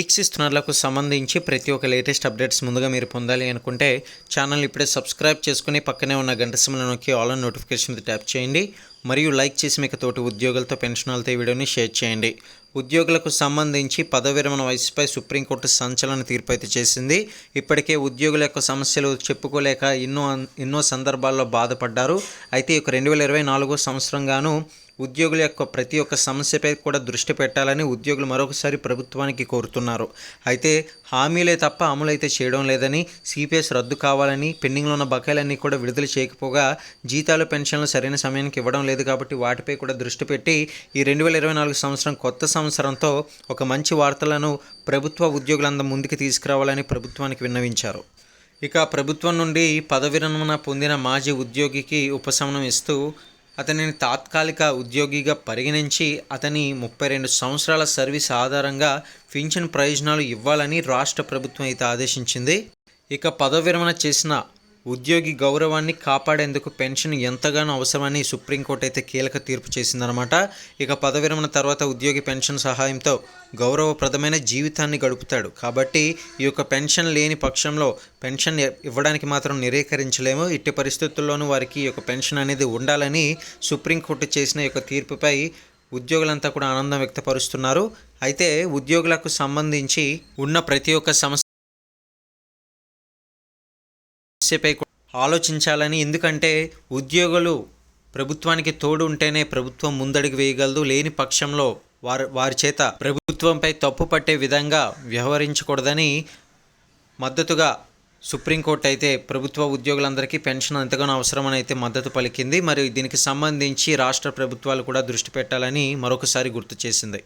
వీక్షిస్తున్నలకు సంబంధించి ప్రతి ఒక్క లేటెస్ట్ అప్డేట్స్ ముందుగా మీరు పొందాలి అనుకుంటే ఛానల్ ఇప్పుడే సబ్స్క్రైబ్ చేసుకుని పక్కనే ఉన్న గంట సిమ్లను నొక్కి ఆల్ నోటిఫికేషన్ ట్యాప్ చేయండి. మరియు లైక్ చేసి మీకు తోటి ఉద్యోగులతో పెన్షనాలతో ఈ వీడియోని షేర్ చేయండి. ఉద్యోగులకు సంబంధించి పదవి విరమణ వయసుపై సుప్రీంకోర్టు సంచలన తీర్పు అయితే చేసింది. ఇప్పటికే ఉద్యోగుల యొక్క సమస్యలు చెప్పుకోలేక ఎన్నో ఎన్నో సందర్భాల్లో బాధపడ్డారు. అయితే ఈ రెండు వేల ఇరవై నాలుగో సంవత్సరంగాను ఉద్యోగుల యొక్క ప్రతి ఒక్క సమస్యపై కూడా దృష్టి పెట్టాలని ఉద్యోగులు మరొకసారి ప్రభుత్వానికి కోరుతున్నారు. అయితే హామీలే తప్ప అమలు అయితే చేయడం లేదని సిపిఎస్ రద్దు కావాలని పెండింగ్లో ఉన్న బకాయిలన్నీ కూడా విడుదల చేయకపోగా జీతాలు పెన్షన్లు సరైన సమయానికి ఇవ్వడం లేదు కాబట్టి వాటిపై కూడా దృష్టి పెట్టి ఈ రెండు వేల ఇరవై నాలుగు సంవత్సరం కొత్త సంవత్సరంతో ఒక మంచి వార్తలను ప్రభుత్వ ఉద్యోగులందరూ ముందుకు తీసుకురావాలని ప్రభుత్వానికి విన్నవించారు. ఇక ప్రభుత్వం నుండి పదవి పొందిన మాజీ ఉద్యోగికి ఉపశమనం ఇస్తూ అతనిని తాత్కాలిక ఉద్యోగిగా పరిగణించి అతని ముప్పై రెండు సంవత్సరాల సర్వీస్ ఆధారంగా పింఛన్ ప్రయోజనాలు ఇవ్వాలని రాష్ట్ర ప్రభుత్వం అయితే ఆదేశించింది. ఇక పదవి విరమణ చేసిన ఉద్యోగి గౌరవాన్ని కాపాడేందుకు పెన్షన్ ఎంతగానో అవసరమని సుప్రీంకోర్టు అయితే కీలక తీర్పు చేసిందనమాట ఇక పదవి విరమణ తర్వాత ఉద్యోగి పెన్షన్ సహాయంతో గౌరవప్రదమైన జీవితాన్ని గడుపుతాడు. కాబట్టి ఈ యొక్క పెన్షన్ లేని పక్షంలో పెన్షన్ ఇవ్వడానికి మాత్రం నిరాకరించలేము. ఇట్టి పరిస్థితుల్లోనూ వారికి ఈ యొక్క పెన్షన్ అనేది ఉండాలని సుప్రీంకోర్టు చేసిన ఈ యొక్క తీర్పుపై ఉద్యోగులంతా కూడా ఆనందం వ్యక్తపరుస్తున్నారు. అయితే ఉద్యోగులకు సంబంధించి ఉన్న ప్రతి ఒక్క సమస్య సమస్యపై ఆలోచించాలని. ఎందుకంటే ఉద్యోగులు ప్రభుత్వానికి తోడు ఉంటేనే ప్రభుత్వం ముందడుగు వేయగలదు. లేని పక్షంలో వారు వారి చేత ప్రభుత్వంపై తప్పు పట్టే విధంగా వ్యవహరించకూడదని మద్దతుగా సుప్రీంకోర్టు అయితే ప్రభుత్వ ఉద్యోగులందరికీ పెన్షన్ ఎంతగానో అవసరమని అయితే మద్దతు పలికింది. మరియు దీనికి సంబంధించి రాష్ట్ర ప్రభుత్వాలు కూడా దృష్టి పెట్టాలని మరొకసారి గుర్తు చేసింది.